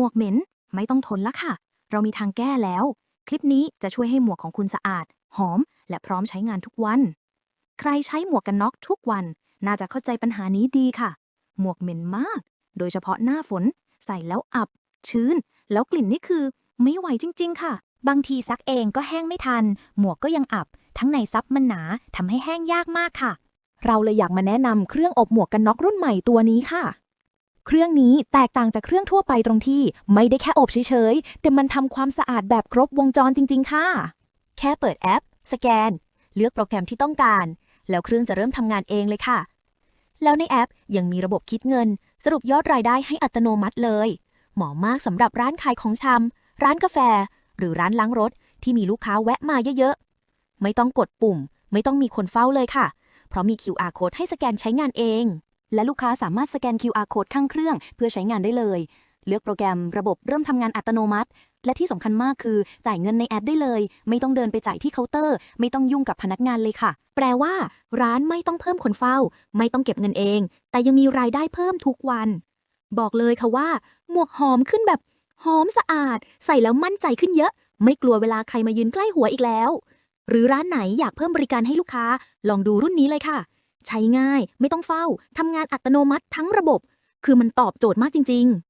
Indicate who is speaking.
Speaker 1: หมวกเหม็น ไม่ต้องทนละค่ะ เรามีทางแก้แล้ว คลิปนี้จะช่วยให้หมวกของคุณสะอาด หอม และพร้อมใช้งานทุกวัน ใครใช้หมวกกันน็อกทุกวัน น่าจะเข้าใจปัญหานี้ดีค่ะ หมวกเหม็นมาก โดยเฉพาะหน้าฝน ใส่แล้วอับ ชื้น แล้วกลิ่นนี่คือ ไม่ไหวจริง ๆ ค่ะ
Speaker 2: บางทีซักเองก็แห้งไม่ทัน หมวกก็ยังอับ ทั้งในซับมันหนาทำให้แห้งยากมากค่ะ
Speaker 3: เราเลยอยากมาแนะนำเครื่องอบหมวกกันน็อกรุ่นใหม่ตัวนี้ค่ะ เครื่องนี้แตกต่างจากเครื่องทั่วไปตรงที่ ไม่ได้แค่อบเฉยๆ แต่มันทำความสะอาดแบบครบวงจรจริง ๆ ค่ะ
Speaker 4: แค่เปิดแอป สแกน เลือกโปรแกรมที่ต้องการ แล้วเครื่องจะเริ่มทำงานเองเลยค่ะ แล้วในแอปยังมีระบบคิดเงิน สรุปยอดรายได้ให้อัตโนมัติเลย เหมาะมากสำหรับร้านขายของชำร้านกาแฟ หรือร้านล้างรถ ที่มีลูกค้าแวะมาเยอะๆ ไม่ต้องกดปุ่ม ไม่ต้องมีคนเฝ้าเลยค่ะ เพราะมี QR code ให้สแกนใช้งานเอง
Speaker 3: และลูกค้าสามารถสแกน QR code ข้างเครื่อง เพื่อใช้งานได้เลย เลือกโปรแกรมระบบเริ่มทำงานอัตโนมัติ และที่สำคัญมากคือจ่ายเงินในแอปได้เลย ไม่ต้องเดินไปจ่ายที่เคาน์เตอร์ ไม่ต้องยุ่งกับพนักงานเลยค่ะ
Speaker 1: แปลว่า ร้านไม่ต้องเพิ่มคนเฝ้า ไม่ต้องเก็บเงินเอง แต่ยังมีรายได้เพิ่มทุกวัน บอกเลยค่ะว่า หมวกหอมขึ้นแบบหอมสะอาด ใส่แล้วมั่นใจขึ้นเยอะ ไม่กลัวเวลาใครมายืนใกล้หัวอีกแล้ว หรือร้านไหนอยากเพิ่มบริการให้ลูกค้า ลองดูรุ่นนี้เลยค่ะ ใช้ง่าย ไม่ต้องเฝ้าทำงานอัตโนมัติทั้งระบบ คือมันตอบโจทย์มากจริง ๆ